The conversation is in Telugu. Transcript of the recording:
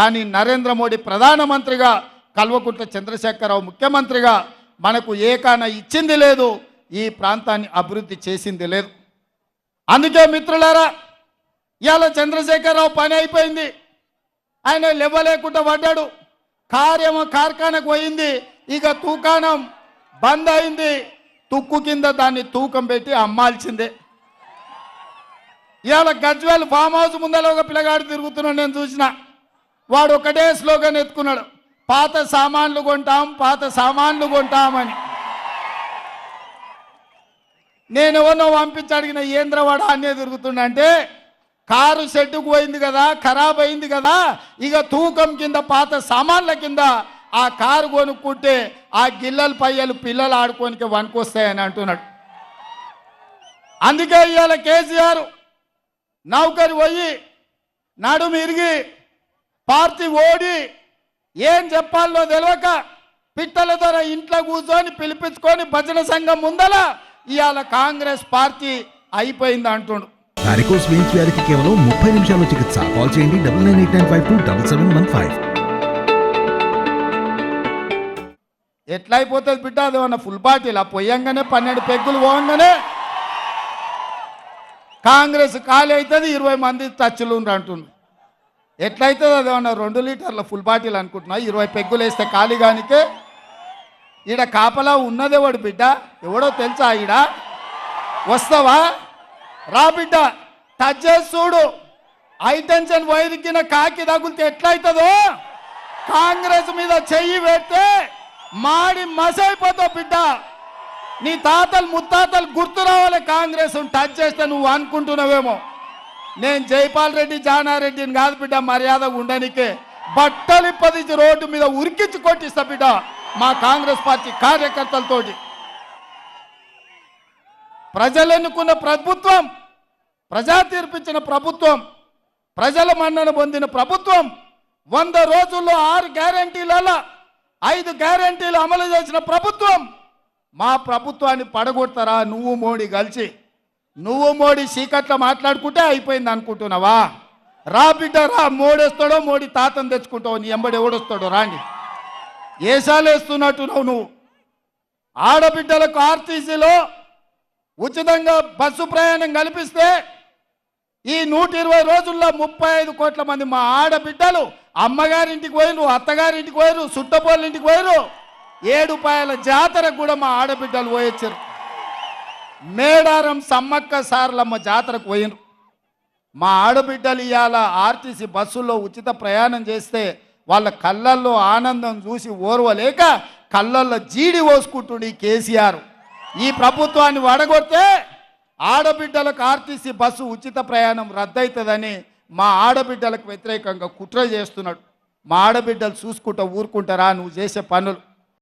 కానీ నరేంద్ర మోడీ ప్రధానమంత్రిగా కల్వకుంట్ల చంద్రశేఖరరావు ముఖ్యమంత్రిగా మనకు ఏకాన ఇచ్చింది లేదు ఈ ప్రాంతాన్ని అభివృద్ధి చేసింది లేదు. అందుకే మిత్రులారా ఇవాళ చంద్రశేఖరరావు పని అయిపోయింది. ఆయన లేవలేకుండా పడ్డాడు. కార్యము కార్ఖానకు పోయింది. ఇక తూకాణం బంద్ అయింది. తుక్కు కింద దాన్ని తూకం పెట్టి అమ్మాల్సిందే. ఇవాళ గజ్వేల్ ఫామ్ హౌస్ ముందర ఒక పిల్లగాడు తిరుగుతున్నాడు నేను చూసిన. వాడు ఒకటే స్లోగన్ ఎత్తుకున్నాడు. పాత సామాన్లు కొంటాం పాత సామాన్లు కొంటామని. నేను ఎవరినో పంపించి అడిగిన ఏంద్రవాడ అనే తిరుగుతుండంటే కారు షెడ్డుకు పోయింది కదా ఖరాబ్ అయింది కదా ఇక తూకం కింద పాత సామాన్ల కింద ఆ కారు కొనుక్కుంటే ఆ గిల్లల పయ్యలు పిల్లలు ఆడుకోనికి వనుకొస్తాయని అంటున్నాడు. అందుకే ఇవాళ కేసీఆర్ నౌకరి పోయి నడుము ఇరిగి పార్టీ ఓడి ఏం చెప్పాలో తెలియక పిట్టల ధర ఇంట్లో కూర్చొని పిలిపించుకొని భజన సంఘం ముందల ఇవాళ కాంగ్రెస్ పార్టీ అయిపోయింది అంటుండు. వారికోస్ వెయిన్స్ వ్యాధికి కేవలం ముప్పై నిమిషాల్లో చికిత్స. కాల్ చేయండి double nine eight nine five two double seven one five ఎట్లా అయిపోతుంది బిడ్డ? అది ఏమన్నా ఫుల్ బాటిల్ ఆ పొయ్యంగానే పన్నెండు పెగ్గులు పోగానే కాంగ్రెస్ ఖాళీ అవుతుంది ఇరవై మంది టచ్లు అంటుండు. ఎట్లయితుంది అది రెండు లీటర్ల ఫుల్ బాటిల్ అనుకుంటున్నా. ఇరవై పెగ్గులు వేస్తే ఖాళీ ఈడ కాపలా ఉన్నదేవాడు బిడ్డ. ఎవడో తెలుసా ఈడ? వస్తావా? రా బిడ్డ టచ్ చేసి చూడు. హైటెన్షన్ వైరికిన కాకి తగులితే ఎట్లయితుందో? కాంగ్రెస్ మీద చెయ్యి పెడితే మాడి మసైపోతావు బిడ్డ. నీ తాతలు ముత్తాతలు గుర్తు రావాలి కాంగ్రెస్ టచ్ చేస్తే నువ్వు అనుకుంటున్నావేమో. నేను జైపాల్ రెడ్డి జానారెడ్డిని కాదు బిడ్డ మర్యాద ఉండనికే. బట్టలు పదించి రోడ్డు మీద ఉరికించి కొట్టిస్తా బిడ్డ మా కాంగ్రెస్ పార్టీ కార్యకర్తలతోటి. ప్రజలు ఎన్నుకున్న ప్రభుత్వం ప్రజా తీర్పిచ్చిన ప్రభుత్వం ప్రజల మన్నన పొందిన ప్రభుత్వం వంద రోజుల్లో ఆరు గ్యారంటీలలో ఐదు గ్యారంటీలు అమలు చేసిన ప్రభుత్వం మా ప్రభుత్వాన్ని పడగొడతారా నువ్వు మోడీ కలిసి? నువ్వు మోడీ చీకట్లో మాట్లాడుకుంటే అయిపోయింది అనుకుంటున్నావా? రా బిడ్డ రా. మోడేస్తాడో మోడీ తాతను తెచ్చుకుంటావు నీ ఎంబడి ఎవడొస్తాడో రాండి. ఏసాలేస్తున్నట్టున్నావు నువ్వు? ఆడబిడ్డలకు ఆర్టీసీలో ఉచితంగా బస్సు ప్రయాణం కల్పిస్తే ఈ నూట ఇరవై రోజుల్లో ముప్పై ఐదు కోట్ల మంది మా ఆడబిడ్డలు అమ్మగారింటికి పోయిరు అత్తగారింటికి పోయిరు సుట్టపోళ్ళ ఇంటికి పోయిరు ఏడుపాయల జాతరకు కూడా మా ఆడబిడ్డలు పోయొచ్చారు. మేడారం సమ్మక్క సార్లమ్మ జాతరకు పోయినరు. మా ఆడబిడ్డలు ఇవాళ ఆర్టీసీ బస్సుల్లో ఉచిత ప్రయాణం చేస్తే వాళ్ళ కళ్ళల్లో ఆనందం చూసి ఓర్వలేక కళ్ళల్లో జీడి పోసుకుంటుండు ఈ కేసీఆర్. ఈ ప్రభుత్వాన్ని వడగొడితే ఆడబిడ్డలకు ఆర్టీసీ బస్సు ఉచిత ప్రయాణం రద్దవుతుందని మా ఆడబిడ్డలకు వ్యతిరేకంగా కుట్ర చేస్తున్నాడు. మా ఆడబిడ్డలు చూసుకుంటా ఊరుకుంటారా? నువ్వు చేసే పనులు.